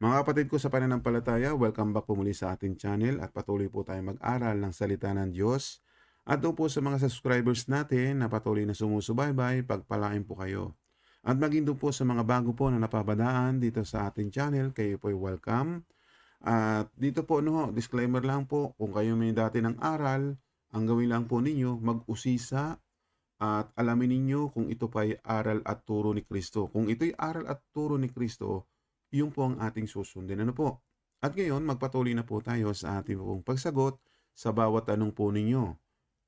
Mga kapatid ko sa pananampalataya, welcome back po muli sa ating channel at patuloy po tayong mag-aral ng salita ng Diyos. At doon po sa mga subscribers natin na patuloy na sumusubaybay, pagpalain po kayo. At maging doon po sa mga bago po na napabadaan dito sa ating channel, kayo po ay welcome. At dito po, no, disclaimer lang po, kung kayo may dati ng aral, ang gawin lang po ninyo, mag-usisa at alamin ninyo kung ito pa ay aral at turo ni Kristo. Kung ito'y aral at turo ni Kristo, yun po ang ating susundin. Ano po? At ngayon, magpatuloy na po tayo sa ating pong pagsagot sa bawat tanong po ninyo.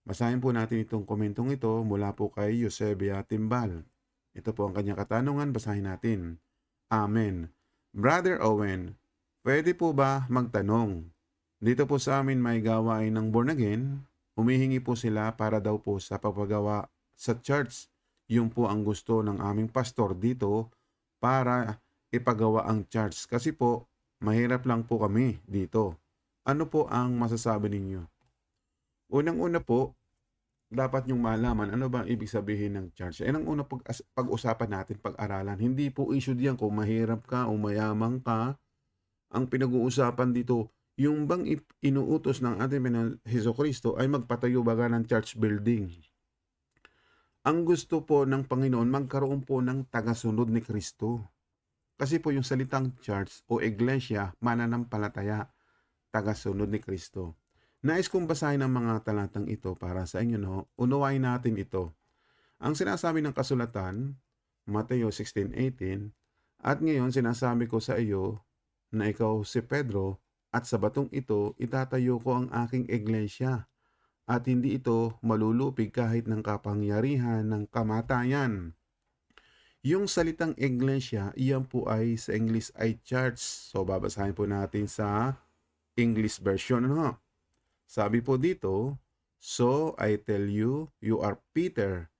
Basahin po natin itong komentong ito mula po kay Eusebia Timbal. Ito po ang kanyang katanungan, basahin natin. Amen. Brother Owen, pwede po ba magtanong? Dito po sa amin may gawain ng born again, humihingi po sila para daw po sa papagawa sa church. Yung po ang gusto ng aming pastor dito para ipagawa ang church. Kasi po, mahirap lang po kami dito. Ano po ang masasabi ninyo? Unang-una po, dapat yung malaman ano ba ang ibig sabihin ng church. Eh, ang una pag, pag-usapan natin, pag-aralan. Hindi po issue diyan kung mahirap ka o mayaman ka. Ang pinag-uusapan dito, yung bang inuutos ng ating Panginoon Heso Kristo ay magpatayo baga ng church building. Ang gusto po ng Panginoon, magkaroon po ng tagasunod ni Kristo. Kasi po yung salitang church o iglesia, mananampalataya, tagasunod ni Kristo. Nais kong basahin ang mga talatang ito para sa inyo, no? Unawain natin ito. Ang sinasabi ng kasulatan, Mateo 16.18, at ngayon sinasabi ko sa iyo na ikaw si Pedro at sa batong ito itatayo ko ang aking iglesia at hindi ito malulupig kahit ng kapangyarihan ng kamatayan. Yung salitang iglesia, iyan po ay sa English ay church. So babasahin po natin sa English version. Ano? Sabi po dito, So I tell you, you are Peter,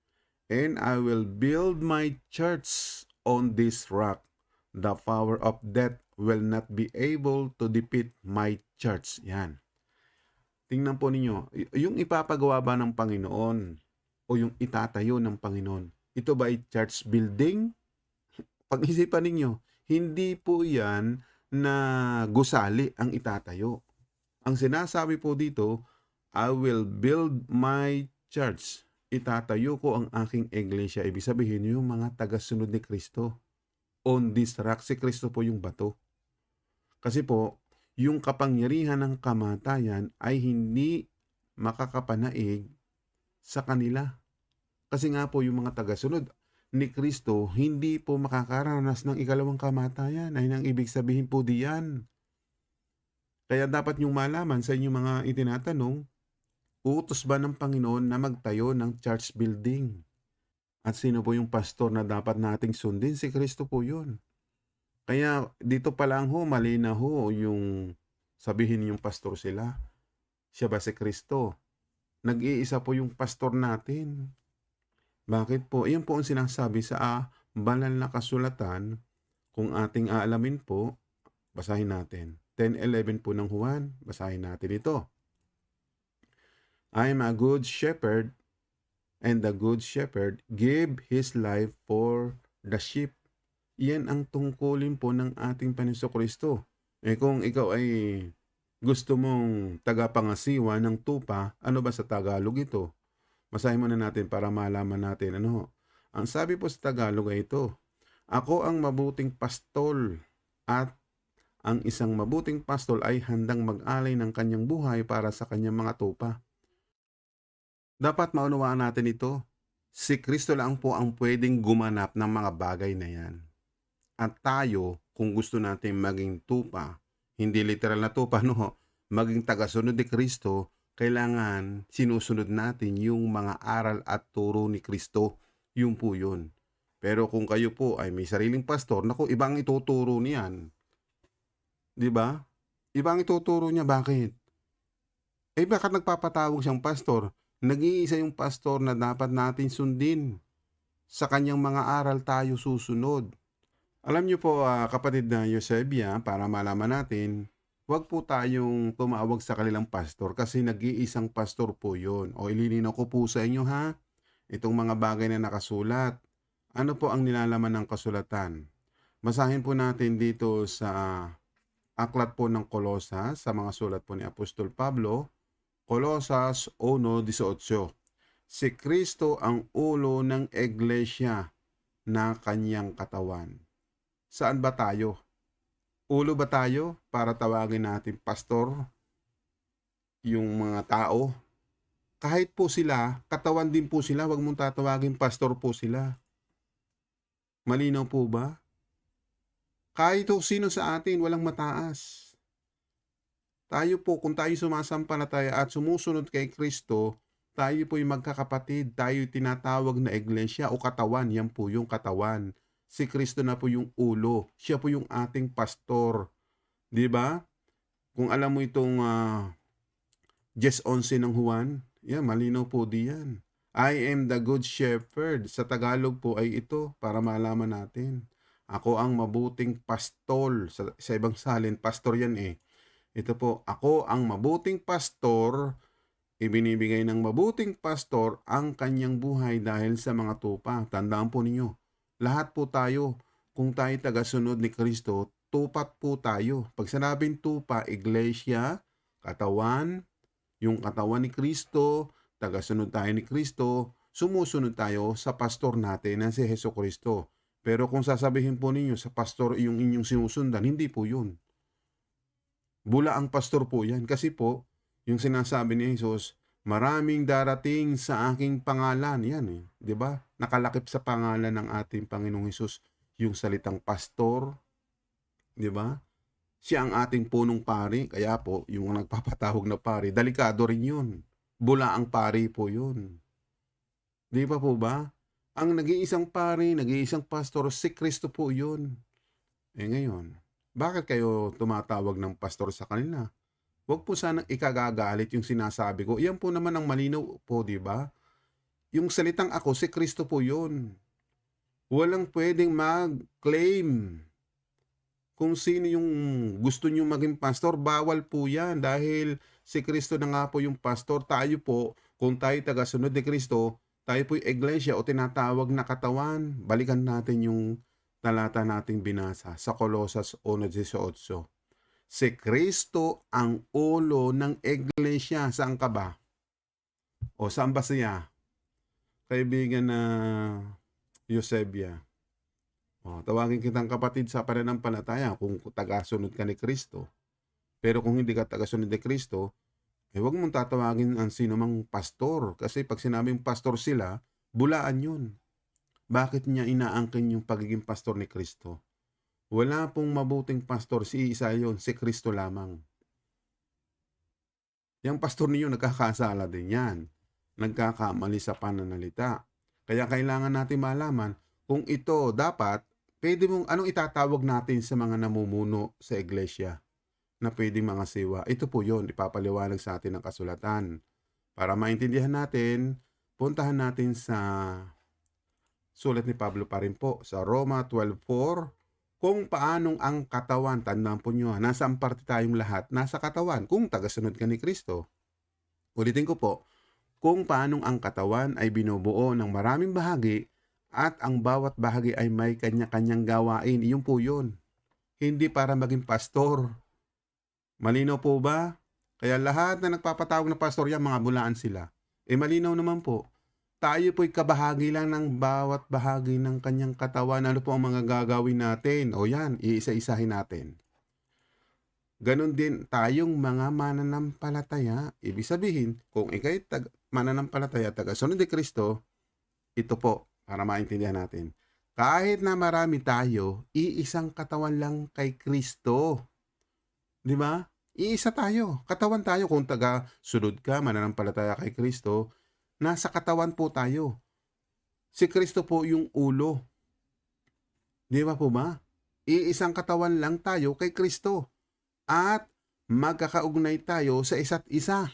and I will build my church on this rock. The power of death will not be able to defeat my church. Yan. Tingnan po ninyo, yung ipapagawa ba ng Panginoon o yung itatayo ng Panginoon, ito ba ay church building? Pag-isipan ninyo, hindi po yan na gusali ang itatayo. Ang sinasabi po dito, I will build my church. Itatayo ko ang aking iglesia. Ibig sabihin yung mga tagasunod ni Kristo. On this rock, si Kristo po yung bato. Kasi po, yung kapangyarihan ng kamatayan ay hindi makakapanaig sa kanila. Kasi nga po yung mga tagasunod ni Kristo hindi po makakaranas ng ikalawang kamatayan. Ay nang ibig sabihin po diyan. Kaya dapat yung malaman sa inyong mga itinatanong, utos ba ng Panginoon na magtayo ng church building? At sino po yung pastor na dapat nating sundin? Si Kristo po yun. Kaya dito pa lang ho, mali na ho yung sabihin yung pastor sila. Siya ba si Kristo? Nag-iisa po yung pastor natin. Bakit po? Iyan po ang sinasabi sa ah, banal na kasulatan. Kung ating aalamin po, basahin natin. 10.11 po ng Juan, basahin natin ito. I am a good shepherd, and the good shepherd gave his life for the sheep. Iyan ang tungkulin po ng ating Paniso Kristo. Eh kung ikaw ay gusto mong tagapangasiwa ng tupa, ano ba sa Tagalog ito? Basahin muna natin para malaman natin ano. Ang sabi po sa Tagalog ay ito, Ako ang mabuting pastol at ang isang mabuting pastol ay handang mag-alay ng kanyang buhay para sa kanyang mga tupa. Dapat maunawaan natin ito. Si Kristo lang po ang pwedeng gumanap ng mga bagay na yan. At tayo, kung gusto natin maging tupa, hindi literal na tupa, no, maging tagasunod ni Kristo, kailangan sinusunod natin yung mga aral at turo ni Kristo. Yung po yun. Pero kung kayo po ay may sariling pastor, naku, ibang ituturo niyan. 'Di ba? Ibang ituturo niya bakit? Eh bakit nagpapatawag siyang pastor? Nag-iisa yung pastor na dapat natin sundin. Sa kanyang mga aral tayo susunod. Alam niyo po ah, kapatid na Eusebia, para malaman natin, huwag po tayong tumawag sa kanilang pastor kasi nag-iisang pastor po yon. O ililinaw ko po sa inyo ha, itong mga bagay na nakasulat. Ano po ang nilalaman ng kasulatan? Basahin po natin dito sa aklat po ng Kolosas sa mga sulat po ni Apostol Pablo, Kolosas 1.18. Si Kristo ang ulo ng iglesia na kanyang katawan. Saan ba tayo? Ulo ba tayo para tawagin natin pastor? Yung mga tao? Kahit po sila, katawan din po sila, wag mong tatawagin pastor po sila. Malinaw po ba? Kahit o sino sa atin, walang mataas. Tayo po, kung tayo sumasampalataya at sumusunod kay Kristo, tayo po yung magkakapatid, tayo tinatawag na iglesia o katawan, yan po yung katawan. Si Kristo na po yung ulo, siya po yung ating pastor. Di ba? Kung alam mo itong uh, 10.11 ng Juan, yan, malinaw po diyan. I am the good shepherd. Sa Tagalog po ay ito para malaman natin. Ako ang mabuting pastol. Sa, sa ibang salin, pastor yan eh. Ito po, ako ang mabuting pastor, ibinibigay ng mabuting pastor ang kanyang buhay dahil sa mga tupa. Tandaan po ninyo, lahat po tayo, kung tayo tagasunod ni Kristo, tupat po tayo. Pag sinabing tupa, iglesia, katawan, yung katawan ni Kristo, tagasunod tayo ni Kristo, sumusunod tayo sa pastor natin na si Heso Kristo. Pero kung sasabihin po ninyo sa pastor yung inyong sinusundan, hindi po yun. Bula ang pastor po yan. Kasi po, yung sinasabi ni Jesus, maraming darating sa aking pangalan. Yan eh. ba? Diba? Nakalakip sa pangalan ng ating Panginoong Jesus yung salitang pastor. ba? Diba? Siya ang ating punong pari. Kaya po, yung nagpapatawag na pari, delikado rin yun. Bula ang pari po yun. Di ba po ba? Ang nag-iisang pari, nag-iisang pastor, si Kristo po yun. Eh ngayon, bakit kayo tumatawag ng pastor sa kanila? Huwag po sanang ikagagalit yung sinasabi ko. Yan po naman ang malinaw po, di ba? Yung salitang ako, si Kristo po yun. Walang pwedeng mag-claim kung sino yung gusto nyo maging pastor, bawal po yan dahil si Kristo na nga po yung pastor. Tayo po, kung tayo tagasunod ni Kristo, tayo po yung iglesia o tinatawag na katawan. Balikan natin yung talata nating binasa sa Kolosas 1.18. Si Kristo ang ulo ng iglesia. Saan ka ba? O saan ba siya? Kaibigan na Eusebia. O, tawagin kitang kapatid sa pananampalataya kung tagasunod ka ni Kristo. Pero kung hindi ka tagasunod ni Kristo, eh huwag mong tatawagin ang sino mang pastor. Kasi pag sinabing pastor sila, bulaan yun. Bakit niya inaangkin yung pagiging pastor ni Kristo? Wala pong mabuting pastor, si isa yon, si Kristo lamang. Yung pastor niyo nagkakasala din yan. Nagkakamali sa pananalita. Kaya kailangan natin malaman kung ito dapat, pwede mong, anong itatawag natin sa mga namumuno sa iglesia? na pwedeng mga siwa. Ito po yon ipapaliwanag sa atin ng kasulatan. Para maintindihan natin, puntahan natin sa sulat ni Pablo pa rin po sa Roma 12.4 kung paanong ang katawan, tandaan po nyo, nasa ang parte tayong lahat, nasa katawan, kung tagasunod ka ni Kristo. Ulitin ko po, kung paanong ang katawan ay binubuo ng maraming bahagi at ang bawat bahagi ay may kanya-kanyang gawain, iyon po yun. Hindi para maging pastor, Malinaw po ba? Kaya lahat na nagpapatawag na pastor yan, mga bulaan sila. Eh malinaw naman po. Tayo po'y kabahagi lang ng bawat bahagi ng kanyang katawan. Ano po ang mga gagawin natin? O yan, iisa-isahin natin. Ganon din tayong mga mananampalataya. Ibig sabihin, kung ikay tag mananampalataya, taga-sunod ni Kristo, ito po, para maintindihan natin. Kahit na marami tayo, iisang katawan lang kay Kristo. Di ba? Iisa tayo. Katawan tayo kung taga sunod ka, mananampalataya kay Kristo. Nasa katawan po tayo. Si Kristo po yung ulo. Di ba po ba? Iisang katawan lang tayo kay Kristo. At magkakaugnay tayo sa isa't isa.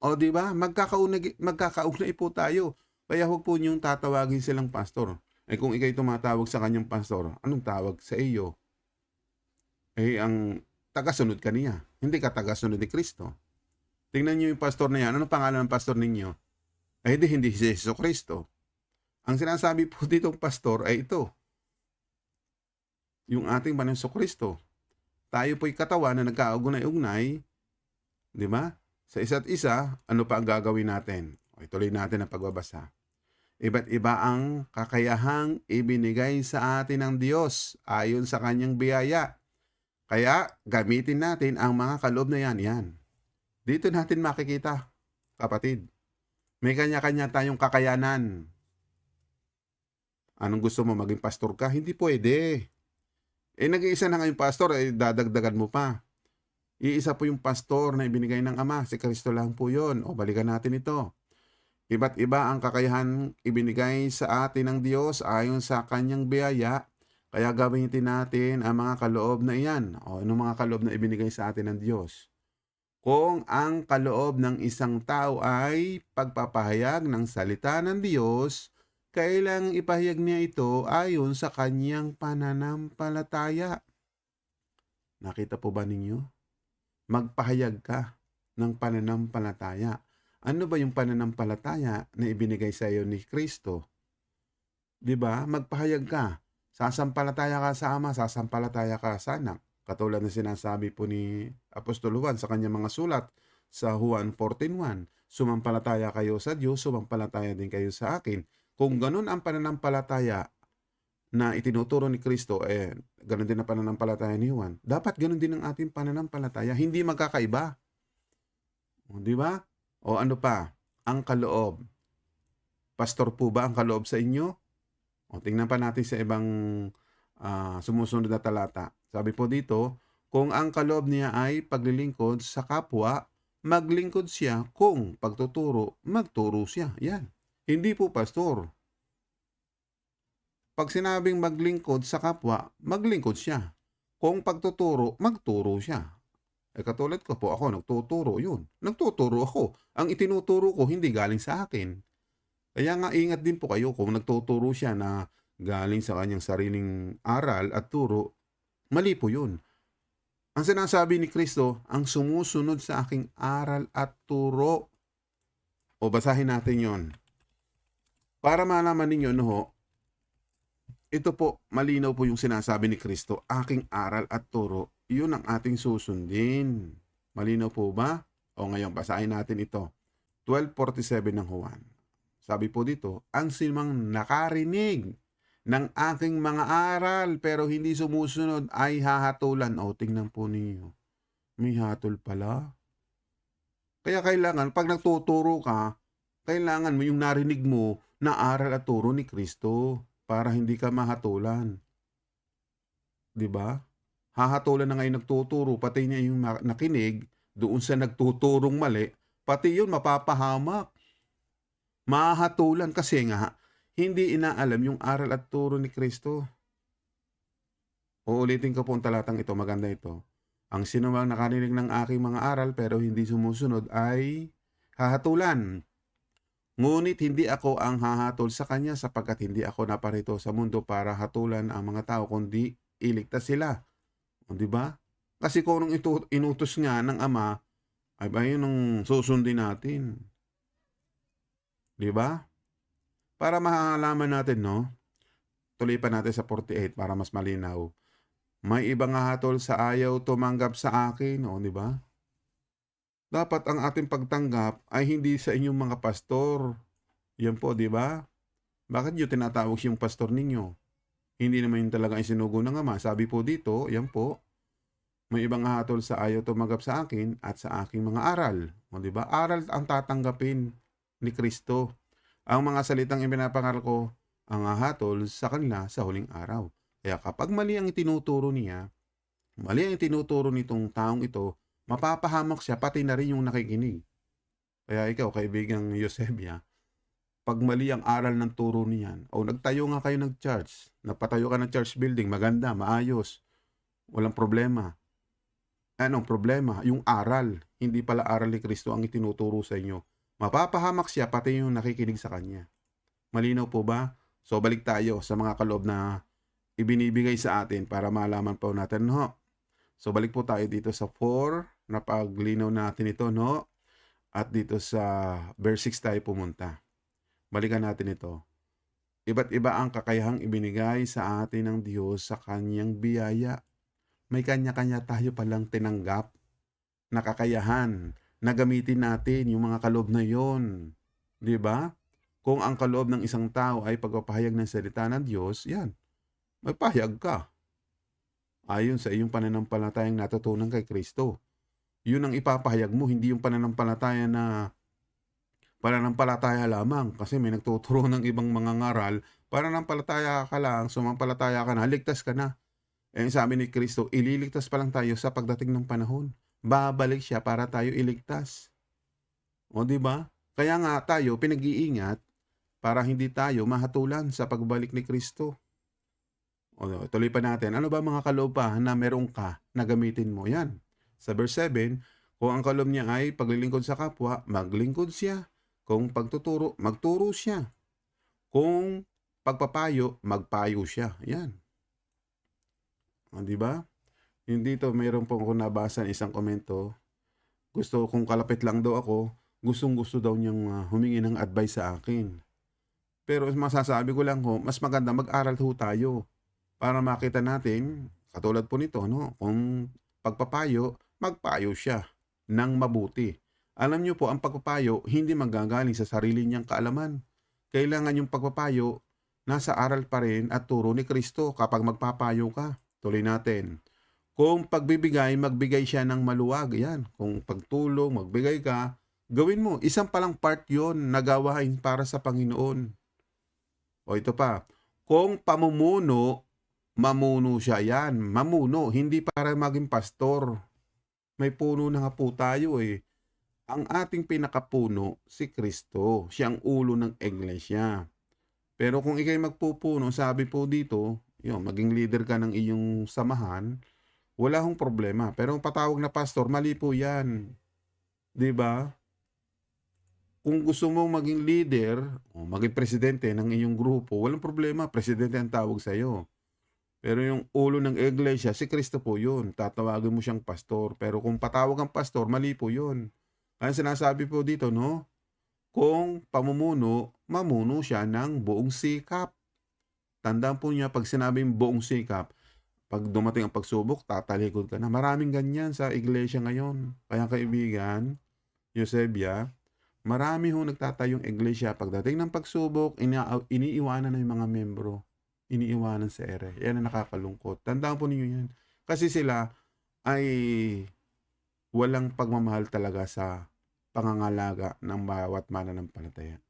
O di ba? Magkakaugnay, magkakaugnay po tayo. Kaya huwag po niyong tatawagin silang pastor. Eh kung ikay tumatawag sa kanyang pastor, anong tawag sa iyo? Eh ang tagasunod ka niya. Hindi ka tagasunod ni Kristo. Tingnan niyo yung pastor na yan. Anong pangalan ng pastor ninyo? Ay hindi, hindi si Jesus Kristo. Ang sinasabi po dito ng pastor ay ito. Yung ating Panginoon Kristo. tayo po'y katawan na nagkaugnay-ugnay, di ba? Sa isa't isa, ano pa ang gagawin natin? O, ituloy natin ang pagbabasa. Iba't iba ang kakayahang ibinigay sa atin ng Diyos ayon sa kanyang biyaya. Kaya gamitin natin ang mga kaloob na yan. Yan. Dito natin makikita, kapatid. May kanya-kanya tayong kakayanan. Anong gusto mo, maging pastor ka? Hindi pwede. Eh, nag-iisa na ngayong pastor, eh, dadagdagan mo pa. Iisa po yung pastor na ibinigay ng Ama. Si Kristo lang po yun. O, balikan natin ito. Iba't iba ang kakayahan ibinigay sa atin ng Diyos ayon sa kanyang biyaya. Kaya gamitin natin ang mga kaloob na iyan. O, anong mga kaloob na ibinigay sa atin ng Diyos? Kung ang kaloob ng isang tao ay pagpapahayag ng salita ng Diyos, kailang ipahayag niya ito ayon sa kanyang pananampalataya. Nakita po ba ninyo? Magpahayag ka ng pananampalataya. Ano ba yung pananampalataya na ibinigay sa iyo ni Kristo? 'Di ba? Magpahayag ka. Sasampalataya ka sa Ama, sasampalataya ka sa Anak. Katulad ng sinasabi po ni Apostol Juan sa kanyang mga sulat sa Juan 14.1. Sumampalataya kayo sa Diyos, sumampalataya din kayo sa akin. Kung ganun ang pananampalataya na itinuturo ni Kristo, eh, ganun din ang pananampalataya ni Juan. Dapat ganun din ang ating pananampalataya. Hindi magkakaiba. O, Di ba? O ano pa? Ang kaloob. Pastor po ba ang kaloob sa inyo? O tingnan pa natin sa ibang ah, sumusunod na talata. Sabi po dito, kung ang kaloob niya ay paglilingkod sa kapwa, maglingkod siya. Kung pagtuturo, magturo siya. Yan. Hindi po pastor. Pag sinabing maglingkod sa kapwa, maglingkod siya. Kung pagtuturo, magturo siya. Eh katulad ko po, ako nagtuturo yun. Nagtuturo ako. Ang itinuturo ko hindi galing sa akin. Kaya nga ingat din po kayo kung nagtuturo siya na galing sa kanyang sariling aral at turo, mali po yun. Ang sinasabi ni Kristo, ang sumusunod sa aking aral at turo. O basahin natin yon. Para malaman ninyo, no, ho, ito po, malinaw po yung sinasabi ni Kristo, aking aral at turo, yun ang ating susundin. Malinaw po ba? O ngayon, basahin natin ito. 1247 ng Juan. Sabi po dito, ang sinumang nakarinig ng aking mga aral pero hindi sumusunod ay hahatulan. O, tingnan po ninyo. May hatol pala. Kaya kailangan, pag nagtuturo ka, kailangan mo yung narinig mo na aral at turo ni Kristo para hindi ka mahatulan. 'Di ba? Hahatulan na ngayon nagtuturo, pati niya yung na- nakinig doon sa nagtuturong mali, pati yun mapapahamak. Mahatulan kasi nga hindi inaalam yung aral at turo ni Kristo. Uulitin ko po ang talatang ito, maganda ito. Ang sinumang nakarinig ng aking mga aral pero hindi sumusunod ay hahatulan. Ngunit hindi ako ang hahatol sa kanya sapagkat hindi ako naparito sa mundo para hatulan ang mga tao kundi iligtas sila. O, di ba? Kasi kung anong ito, inutos nga ng Ama, ay ba yun ang susundin natin? Di ba? Para mahalaman natin, no? Tuloy pa natin sa 48 para mas malinaw. May ibang hahatol sa ayaw tumanggap sa akin, o di ba? Dapat ang ating pagtanggap ay hindi sa inyong mga pastor. Yan po, di ba? Bakit yung tinatawag siyang pastor ninyo? Hindi naman yung talagang isinugo ng ama. Sabi po dito, yan po, may ibang hatol sa ayaw tumanggap sa akin at sa aking mga aral. O, di ba? Aral ang tatanggapin ni Kristo. Ang mga salitang ipinapangaral ko, ang hahatol sa kanila sa huling araw. Kaya kapag mali ang itinuturo niya, mali ang itinuturo nitong taong ito, mapapahamak siya pati na rin yung nakikinig. Kaya ikaw, kaibigang Eusebia, pag mali ang aral ng turo niyan, o nagtayo nga kayo ng church, napatayo ka ng church building, maganda, maayos, walang problema. Anong problema? Yung aral, hindi pala aral ni Kristo ang itinuturo sa inyo. Mapapahamak siya pati yung nakikinig sa kanya. Malinaw po ba? So balik tayo sa mga kaloob na ibinibigay sa atin para malaman po natin, no? So balik po tayo dito sa 4 na paglinaw natin ito, no? At dito sa verse 6 tayo pumunta. Balikan natin ito. Iba't iba ang kakayahang ibinigay sa atin ng Diyos sa kanyang biyaya. may kanya-kanya tayo palang tinanggap na kakayahan na gamitin natin yung mga kaloob na yon. 'Di ba? Kung ang kaloob ng isang tao ay pagpapahayag ng salita ng Diyos, yan, magpahayag ka. Ayon sa iyong pananampalatayang natutunan kay Kristo. Yun ang ipapahayag mo, hindi yung pananampalataya na pananampalataya lamang. Kasi may nagtuturo ng ibang mga ngaral, pananampalataya ka lang, sumampalataya ka na, ligtas ka na. Eh sabi ni Kristo, ililigtas pa lang tayo sa pagdating ng panahon. Babalik siya para tayo iligtas. O di ba? Kaya nga tayo pinag-iingat para hindi tayo mahatulan sa pagbalik ni Kristo. O, tuloy pa natin. Ano ba mga kaloob pa na meron ka na gamitin mo? Yan. Sa verse 7, kung ang kaloob niya ay paglilingkod sa kapwa, maglingkod siya. Kung pagtuturo, magturo siya. Kung pagpapayo, magpayo siya. Yan. O, di ba? Hindi to, mayroon po ako nabasa isang komento. Gusto kung kalapit lang daw ako, gustong gusto daw niyang uh, humingi ng advice sa akin. Pero masasabi ko lang ho, mas maganda mag-aral ho tayo para makita natin, katulad po nito, no? kung pagpapayo, magpayo siya ng mabuti. Alam niyo po, ang pagpapayo hindi magagaling sa sarili niyang kaalaman. Kailangan yung pagpapayo nasa aral pa rin at turo ni Kristo kapag magpapayo ka. Tuloy natin. Kung pagbibigay, magbigay siya ng maluwag. Yan. Kung pagtulong, magbigay ka, gawin mo. Isang palang part yon na gawain para sa Panginoon. O ito pa, kung pamumuno, mamuno siya yan. Mamuno, hindi para maging pastor. May puno na nga po tayo eh. Ang ating pinakapuno, si Kristo. Siya ang ulo ng iglesia. Pero kung ikay magpupuno, sabi po dito, yun, maging leader ka ng iyong samahan, wala hong problema. Pero ang patawag na pastor, mali po yan. ba? Kung gusto mong maging leader, o maging presidente ng iyong grupo, walang problema, presidente ang tawag sa iyo. Pero yung ulo ng iglesia, si Kristo po yun. Tatawagin mo siyang pastor. Pero kung patawag ang pastor, mali po yun. Kaya sinasabi po dito, no? Kung pamumuno, mamuno siya ng buong sikap. Tandaan po niya, pag sinabing buong sikap, pag dumating ang pagsubok, tatalikod ka na. Maraming ganyan sa iglesia ngayon. Kaya kaibigan, Eusebia, marami ho nagtatayong iglesia. Pagdating ng pagsubok, ina- iniiwanan na yung mga membro. Iniiwanan sa ere. Yan ang nakakalungkot. Tandaan po ninyo yan. Kasi sila ay walang pagmamahal talaga sa pangangalaga ng bawat mananampalataya.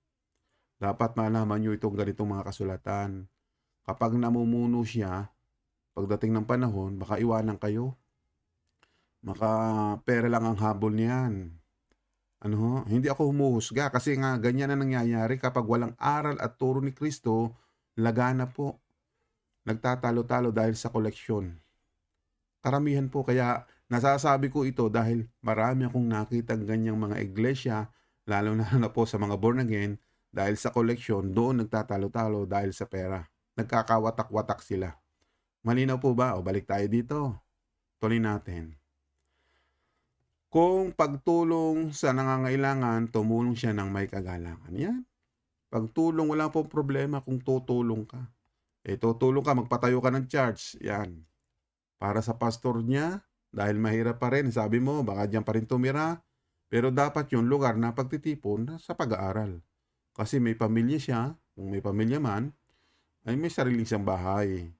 Dapat malaman nyo itong ganitong mga kasulatan. Kapag namumuno siya, pagdating ng panahon, baka iwanan kayo. Maka pera lang ang habol niyan. Ano? Hindi ako humuhusga kasi nga ganyan na nangyayari kapag walang aral at turo ni Kristo, lagana po. Nagtatalo-talo dahil sa koleksyon. Karamihan po kaya nasasabi ko ito dahil marami akong nakitang ganyang mga iglesia, lalo na na po sa mga born again, dahil sa koleksyon, doon nagtatalo-talo dahil sa pera. Nagkakawatak-watak sila. Malinaw po ba? O balik tayo dito. Tuloy natin. Kung pagtulong sa nangangailangan, tumulong siya ng may kagalangan. Yan. Pagtulong, wala pong problema kung tutulong ka. Eh, tutulong ka, magpatayo ka ng church. Yan. Para sa pastor niya, dahil mahirap pa rin, sabi mo, baka diyan pa rin tumira. Pero dapat yung lugar na pagtitipon sa pag-aaral. Kasi may pamilya siya, kung may pamilya man, ay may sariling siyang bahay.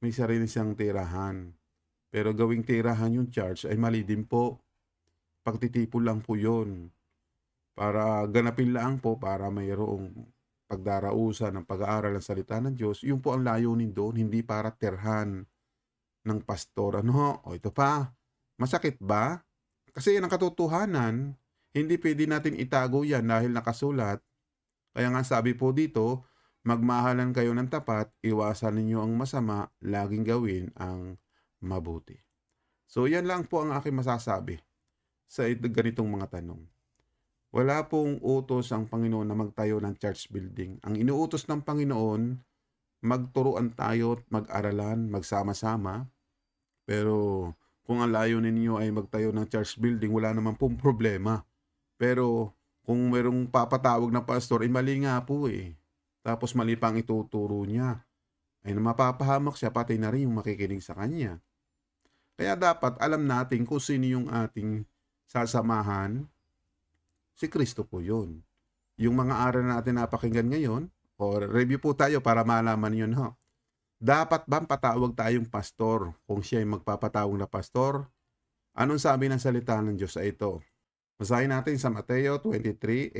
May sarili siyang tirahan. Pero gawing tirahan yung church ay mali din po pagtitipon lang po yun. Para ganapin lang po para mayroong pagdarausan ng pag-aaral ng salita ng Diyos. Yun po ang layunin doon, hindi para terhan ng pastor. Ano? O ito pa, masakit ba? Kasi yan ang katotohanan. Hindi pwede natin itago yan dahil nakasulat. Kaya nga sabi po dito, magmahalan kayo ng tapat, iwasan ninyo ang masama, laging gawin ang mabuti. So yan lang po ang aking masasabi sa ganitong mga tanong. Wala pong utos ang Panginoon na magtayo ng church building. Ang inuutos ng Panginoon, magturuan tayo at mag-aralan, magsama-sama. Pero kung ang layunin ninyo ay magtayo ng church building, wala naman pong problema. Pero kung merong papatawag na pastor, ay mali nga po eh. Tapos mali pang ituturo niya. Ay mapapahamak siya, pati na rin yung makikinig sa kanya. Kaya dapat alam natin kung sino yung ating sasamahan. Si Kristo po yun. Yung mga aral na natin napakinggan ngayon, o review po tayo para malaman yun ho. Dapat ba patawag tayong pastor kung siya ay magpapatawag na pastor? Anong sabi ng salita ng Diyos sa ito? Basahin natin sa Mateo 23:8.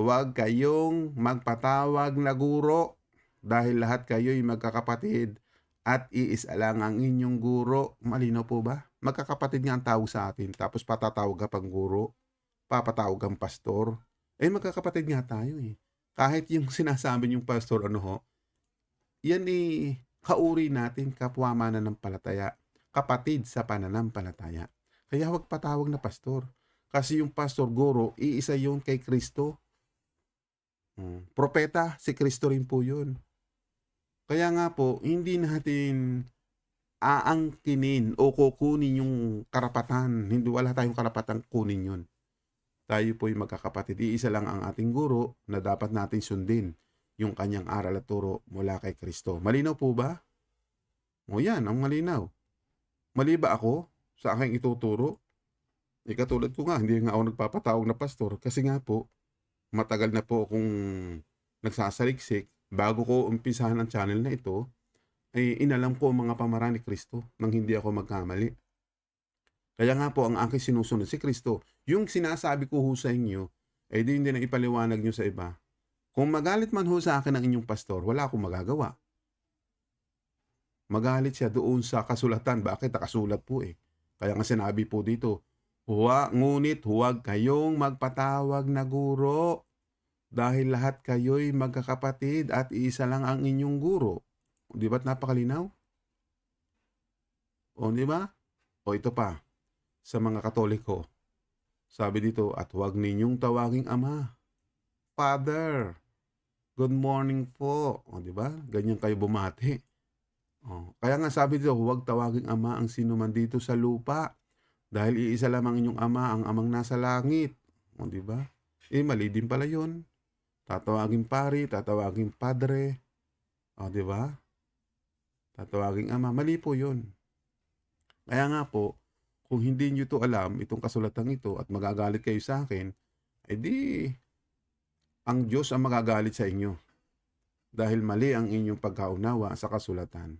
Huwag kayong magpatawag na guro dahil lahat kayo'y magkakapatid at iisa lang ang inyong guro. Malinaw po ba? Magkakapatid nga ang tawag sa atin tapos patatawag ka pang guro, papatawag kang pastor. Eh magkakapatid nga tayo eh. Kahit yung sinasabi yung pastor ano ho, yan eh kauri natin kapwa mananampalataya, kapatid sa pananampalataya. Kaya huwag patawag na pastor. Kasi yung pastor guro, iisa yun kay Kristo. Hmm. Propeta, si Kristo rin po yun. Kaya nga po, hindi natin aangkinin o kukunin yung karapatan. Hindi wala tayong karapatan kunin yun. Tayo po yung magkakapatid. Iisa lang ang ating guro na dapat natin sundin yung kanyang aral at turo mula kay Kristo. Malinaw po ba? O yan, ang malinaw. Mali ba ako sa aking ituturo? Eh ko nga, hindi nga ako nagpapatawag na pastor kasi nga po, matagal na po akong nagsasaliksik bago ko umpisahan ang channel na ito, ay inalam ko ang mga pamaraan ni Kristo nang hindi ako magkamali. Kaya nga po, ang aking sinusunod si Kristo, yung sinasabi ko ho sa inyo, ay di hindi na ipaliwanag nyo sa iba. Kung magalit man ho sa akin ang inyong pastor, wala akong magagawa. Magalit siya doon sa kasulatan. Bakit? Nakasulat po eh. Kaya nga sinabi po dito, Huwa, ngunit huwag kayong magpatawag na guro dahil lahat kayo'y magkakapatid at isa lang ang inyong guro. Di ba't napakalinaw? O di ba? O ito pa, sa mga katoliko, sabi dito, at huwag ninyong tawaging ama. Father, good morning po. O di ba? Ganyan kayo bumati. O, kaya nga sabi dito, huwag tawaging ama ang sino man dito sa lupa. Dahil iisa lamang inyong ama, ang amang nasa langit. O di ba? Eh, mali din pala yun. Tatawagin pari, tatawagin padre. O, di ba? Tatawagin ama. Mali po yun. Kaya nga po, kung hindi nyo to alam, itong kasulatang ito, at magagalit kayo sa akin, edi, ang Diyos ang magagalit sa inyo. Dahil mali ang inyong pagkaunawa sa kasulatan.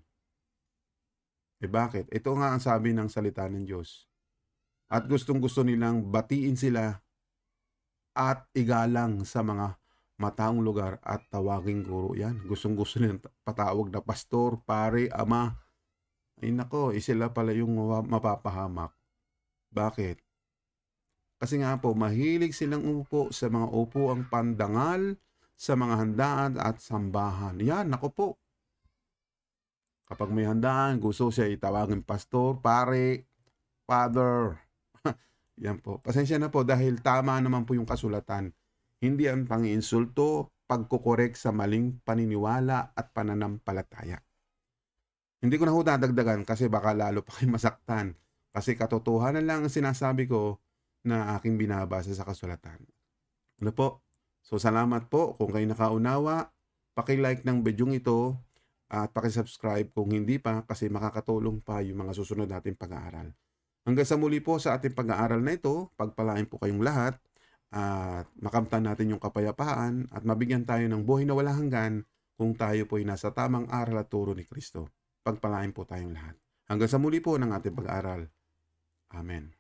Eh bakit? Ito nga ang sabi ng salita ng Diyos. At gustong gusto nilang batiin sila at igalang sa mga mataong lugar at tawaging guro yan. Gustong gusto nilang patawag na pastor, pare, ama. Ay nako, eh, sila pala yung mapapahamak. Bakit? Kasi nga po, mahilig silang umupo sa mga upo ang pandangal, sa mga handaan at sambahan. Yan, nako po. Kapag may handaan, gusto siya itawagin pastor, pare, father. Yan po. Pasensya na po dahil tama naman po yung kasulatan. Hindi ang pangiinsulto, pagkukorek sa maling paniniwala at pananampalataya. Hindi ko na ho dadagdagan kasi baka lalo pa kayo masaktan. Kasi katotohanan lang ang sinasabi ko na aking binabasa sa kasulatan. Ano po? So salamat po kung kayo nakaunawa. Paki-like ng video ito at paki-subscribe kung hindi pa kasi makakatulong pa yung mga susunod nating pag-aaral. Hanggang sa muli po sa ating pag-aaral na ito, pagpalain po kayong lahat at makamtan natin yung kapayapaan at mabigyan tayo ng buhay na walang hanggan kung tayo po ay nasa tamang aral at turo ni Kristo. Pagpalain po tayong lahat. Hanggang sa muli po ng ating pag-aaral. Amen.